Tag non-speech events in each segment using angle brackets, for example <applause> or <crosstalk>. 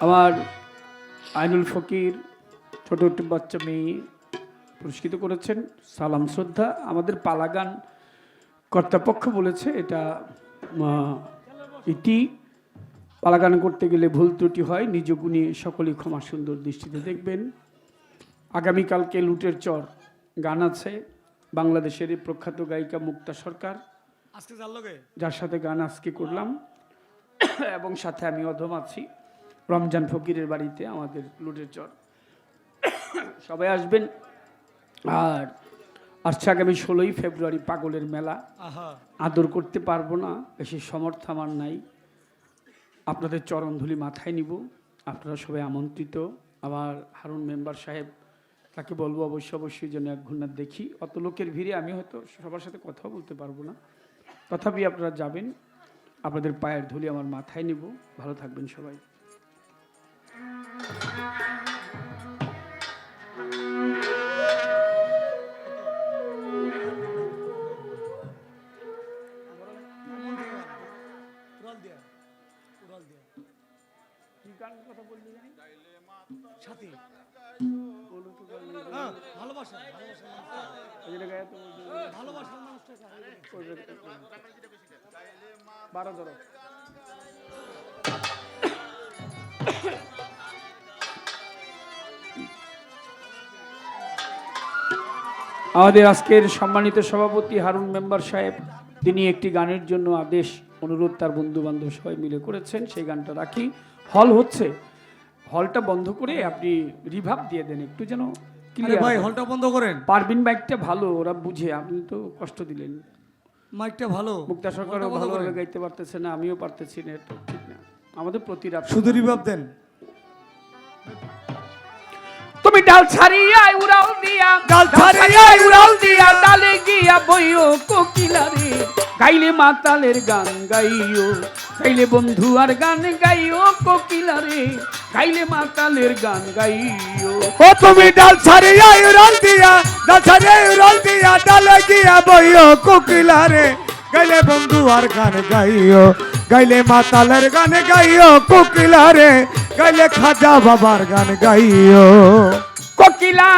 আমার আইনুল ফকির ছোট একটি বাচ্চা মেয়ে পুরস্কৃত করেছেন সালাম শ্রদ্ধা। আমাদের পালাগান কর্তাপক্ষ বলেছে এটা ইতি পালাগান করতে গেলে ভুল ত্রুটি হয় নিজ গুণে সকলেই ক্ষমা সুন্দর দৃষ্টিতে দেখবেন। আগামীকালকে লুটের চর গান আছে বাংলাদেশের প্রখ্যাত গায়িকা মুক্তা সরকার। যার যার সাথে গান আজকে করলাম। <coughs> এবং সাথে আমি অধম আছি। রমজান ফকিরের বাড়িতে আমাদের লুটের চর। সবাই আসবেন। আর আসছে আগামী ষোলোই ফেব্রুয়ারি পাগলের মেলা। আদর করতে পারব না বেশি সমর্থ আমার নাই। আপনাদের চরণধুলি মাথায় নিব। আপনারা সবাই আমন্ত্রিত। আমার হারুন মেম্বার সাহেব তাকে বলব অবশ্যই অবশ্যই যেন এক ঘণ্টা দেখি। অত লোকের ভিড়ে আমি হয়তো সবার সাথে কথা বলতে পারব না। তথাপি আপনারা যাবেন। আপনাদের পায়ের ধুলি আমার মাথায় নিব। ভালো থাকবেন সবাই। উড়াল দিয়া। উড়াল দিয়া সাথী। হ্যাঁ, ভালোবাসা ভালোবাসা ভালোবাসার মানুষটাকে। বারো ধরো। আমাদের আজকের সম্মানিত সভাপতি হারুন মেম্বার সাহেব তিনি একটি গানের জন্য আদেশ অনুরোধ তার বন্ধু বান্ধব সবাই মিলে করেছেন সেই গানটা রাখি। হল হচ্ছে হলটা বন্ধ করে আপনি রিভাব দিয়ে দেন একটু যেন ভাই হলটা বন্ধ করেন। পারবিন বাইকটা ভালো ওরা বুঝে আপনি তো কষ্ট দিলেন। মাইকটা ভালো। মুক্তা সরকারও ভালোভাবে গাইতে পারতেছে না আমিও পারতেছি না ঠিক না। আমাদের প্রতিরা শুধু রিভাব দেন। তুমি ডাল ছাড়িয়া উড়াল দিয়া ডাল ছাড়িয়া উড়াল দিয়া ডালে গিয়া বইও কোকিলা রে। গাইলে মাতালের গান গাইও গাইলে বন্ধু আর গান গাইও কোকিলা রে। গাইলে মাতালের গান গাইও। ও তুমি ডাল ছাড়িয়া উড়াল দিয়া ডাল ছাড়িয়া উড়াল দিয়া ডালে গিয়া বইও কোকিলা রে। গাইলে বন্ধু আর গান গাইও গাইলে মাতালের গান গাইও কোকিলা রে গাইলে খাজা বাবার গান গাইও। কোকিলা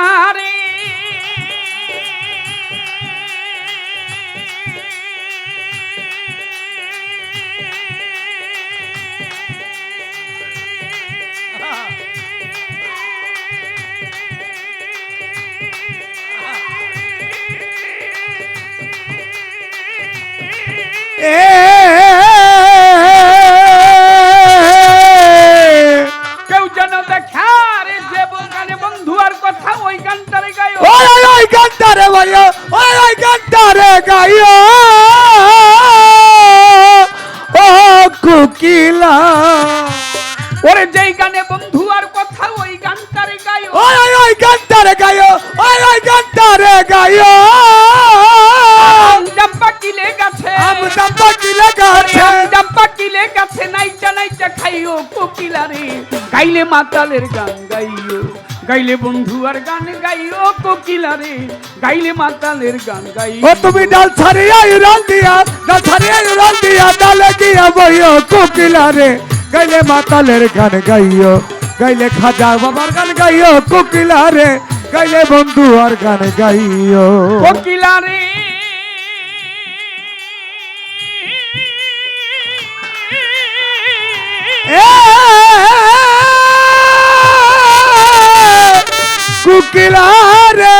গাইলে মাতালের গান গাইও। গাইলে বন্ধু আর গান গাইও কোকিলা রে গাইলে মাতালের গান গাইও। ও তুমি ডাল ছাড়িয়া উড়াল দিয়া ডাল ছাড়িয়া উড়াল দিয়া ডালে গিয়া বইও কোকিলা রে গাইলে মাতালের গান গাইও গাইলে খাজা বাবার গান গাইও কোকিলা রে গাইলে বন্ধু আর গান গাইও। কোকিলা রে কোকিলা রে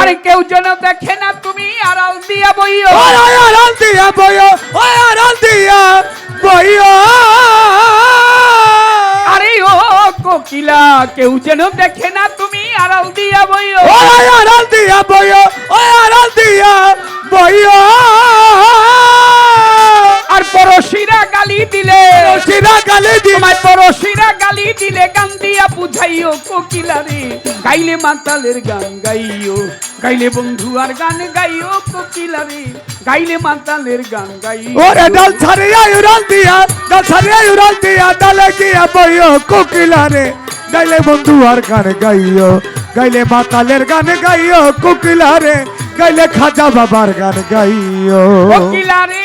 আরে কেউ যেন দেখে না তুমি আড়াল দিয়া বইও। আড়াল দিয়া বইও আড়াল দিয়া বইও। আরে ও কোকিলা কেউ যেন দেখে না তুমি আড়াল দিয়া বইও। আড়াল দিয়া বইও আড়াল দিয়া বইও। আর পরশিরা গালি দিলে। গালি তোমার পরশিরা গালি দিলে। গান দিয়া বুঝাইও কোকিলা রে গাইলে মাতালের গান গাইও। গাইলে বন্ধু আর গান গাইও কোকিলা রে গাইলে মাতালের গান গাইও। ওরে ডাল ছাড়িয়া উড়াল দিয়া ডাল ছাড়িয়া উড়াল দিয়া ডালে গিয়া বইও কোকিলা রে গাইলে বন্ধু আর গান গাইও গাইলে মাতালের গান গাইও কোকিলা রে গাইলে খাজা বাবার গান গাইও। কোকিলা রে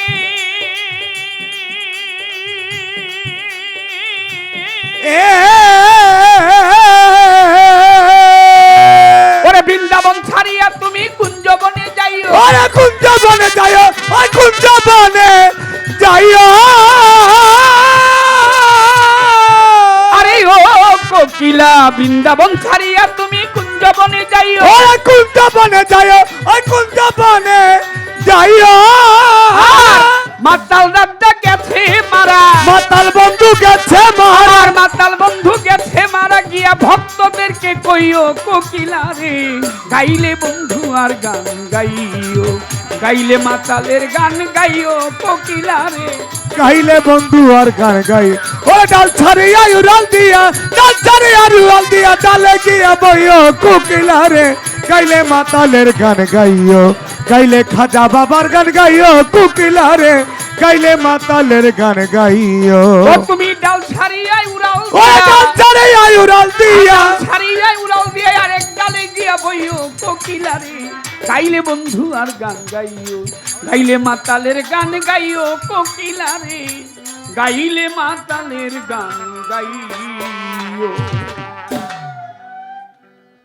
যাইও ওই যাইও। আরে ও কোকিলা বৃন্দাবন ছাড়িয়া তুমি কুঞ্জবনে যাইও। ওরে কুঞ্জ বনে যাইও ওই কুঞ্জ বনে যাইও মাতাল রাজা গেছে মারা। মাতাল বন্ধু গেছে। ভক্তদেরকে কইও কোকিলা রে। গাইলে বন্ধু আর গান গাইও গাইলে মাতালের গান গাইও কোকিলা রে। গাইলে বন্ধু আর গান গাই ও ডাল ছাড়িয়া উড়াল দিয়া ডাল ছাড়িয়া উড়াল দিয়া ডালে গিয়া বইও কোকিলা রে। গাইলে মাতালের গান গাইও গাইলে খাজা বাবার গান গাইও কোকিলা রে। গাইলে মাতালের গান গাইও। তুমি ডাল ছাড়িয়াই ও ডাল ছাড়িয়া উড়াল দিয়া। ডাল ছাড়িয়াই উড়াও দিয়ে আরেক ডালে গিয়া বইও কোকিলা রে গাইলে বন্ধু আর গান গাইও গাইলে মাতালের গান গাইও কোকিলা রে গাইলে মাতালের গান গাইও।